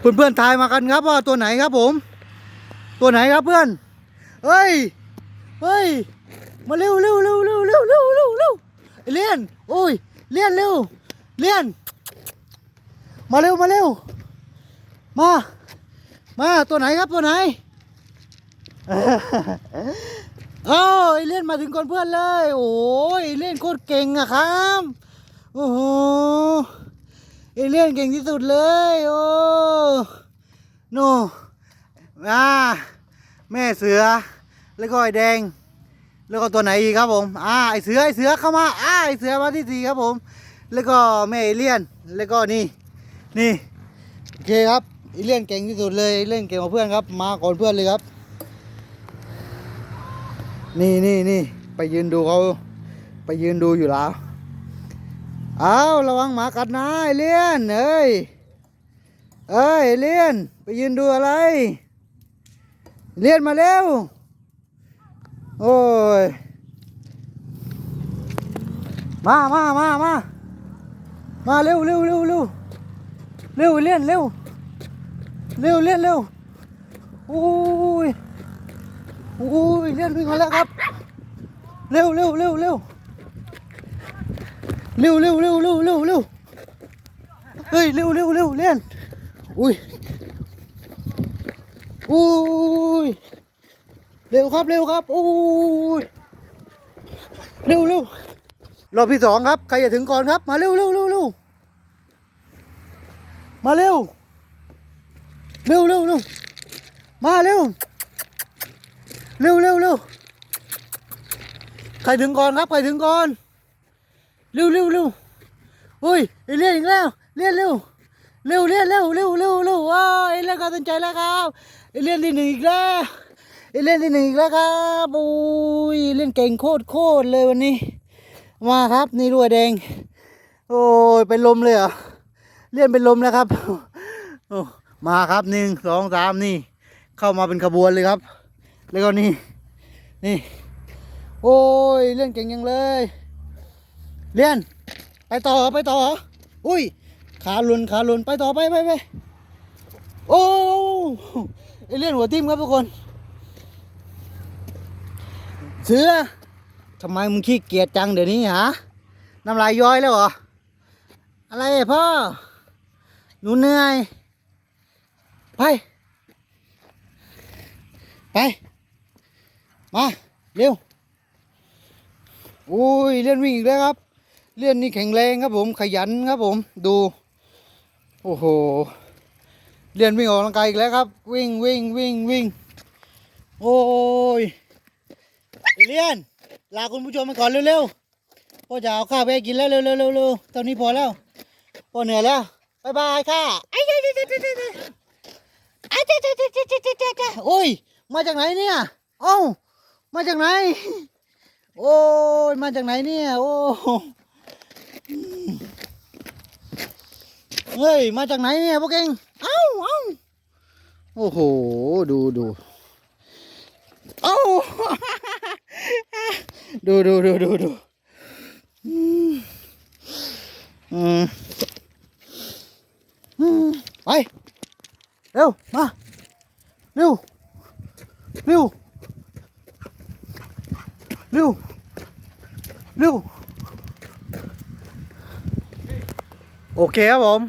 เพื่อนเพื่อนๆทายมากันครับว่าตัวไหนครับผม ตัวไหนครับเพื่อนเฮ้ยเฮ้ยมาเร็วเร็วเร็วเร็วเร็วเร็วเร็วเร็วเลียนโอ้ยเลียนเร็วเลียน มาเร็วมาเร็วมา มาตัวไหนครับตัวไหนเอ้าไอเล่นมาถึงก่อนเพื่อนเลย โอ้ยเล่นโคตรเก่งอะครับโอ้โหเล่นเก่งที่สุดเลยโอ้ นอ่าแม่เสือ แล้วก็ไอแดง แล้วก็ตัวไหนอีกครับผม อ่า ไอเสือ ไอเสือเข้ามา อ่า ไอเสือมาที่สี่ครับผม แล้วก็แม่เอเลียน แล้วก็นี่ นี่ โอเคครับไอเลี่ยนเก่งที่สุดเลยเล่นเก่งกว่าเพื่อนครับ มาก่อนเพื่อนเลยครับ นี่นี่นี่ไปยืนดูเขาไปยืนดูอยู่แล้วเอาระวังหมากัดนะไอเลียนเอ้ย เอ้ยไอ้เลียน ไปยืนดูอะไร เลียนมาเร็วโอ้ย มามามามามาเร็วเร็วเร็วเร็วเร็วเลียนเร็วเร็วเลียนเร็วโอ้ยโอ้ยเลื่อนวิ่งมาแล้วครับ เร็วเร็วเร็วเร็วเร็วเร็วเร็วเร็วเร็วเร็วเฮ้ยเร็วเร็วเร็วเลื่อน อุ้ยอุ้ยเร็วครับเร็วครับอุ้ยเร็วเร็วรอบที่สองครับ ใครจะถึงก่อนครับ มาเร็วเร็วเร็วเร็วมาเร็วเร็วเร็วเร็วมาเร็วเร็วเร็วเร็วใครถึงก่อนครับใครถึงก่อนเร็วเร็วเร็วเฮ้ยเลี้ยนอีกแล้วเลี้ยนเร็ว เร็วเลี้ยนเร็วเร็วเร็วเร็วว้าไอ้เลี้ยนก็ตั้งใจแล้วครับไอ้เลียนที่หนึ่งอีกแล้วไอ้เลียนที่หนึ่งอีกแล้วครับโอ้ยเล่นเก่งโคตรโคตรเลยวันนี้ มาครับนี่ด้วแดง โอ้ยเป็นลมเลยเหรอเลี้ยนเป็นลมแล้วครับโอ้มาครับหนึ่งสองสามนี่ เข้ามาเป็นขบวนเลยครับ แล้วก็นี่นี่ โอ้ยเล่นเก่งยังเลย เล่นไปต่อไปต่อ อุ้ย ขาลุนขาลุนไปต่อไปไปไปโอ้ไอเล่นหัวทิ่มครับทุกคน เสือทำไมมึงขี้เกียจจังเดี๋ยวนี้ฮะน้ำลายย้อยแล้วเหรอ อะไรพ่อ หนูเหนื่อย ไป ไป มา เร็วโอ้ยเลื่อนวิ่งอีกแล้วครับ เลื่อนนี่แข็งแรงครับผม ขยันครับผม ดู โอ้โหเลื่อนวิ่งออกกำลังกายอีกแล้วครับ วิ่งวิ่งวิ่งวิ่ง โอ้ยเลื่อนลาคุณผู้ชมไปก่อนเร็วๆพ่อจะเอาข้าวไปให้กินแล้วเร็วๆเร็วๆตอนนี้พอแล้วพ่อเหนื่อยแล้วบายบายค่ะไอ้เจ้าเจ้าเจ้าเจ้าเจ้าไอ้เจ้าเจ้าเจ้าเจ้าเจ้าเจ้าเจ้าโอ้ย มาจากไหนเนี่ย เอ้า มาจากไหน โอ้ย มาจากไหนเนี่ย โอ้ เฮ้ย มาจากไหนเนี่ยพวกเองเอ้าเอ้าโอ้โห ดูดูเอ้าดูดูดูดูดูอืมอืมอืมไปเร็ว มาเร็วเร็วเร็วเร็วโอเคครับผม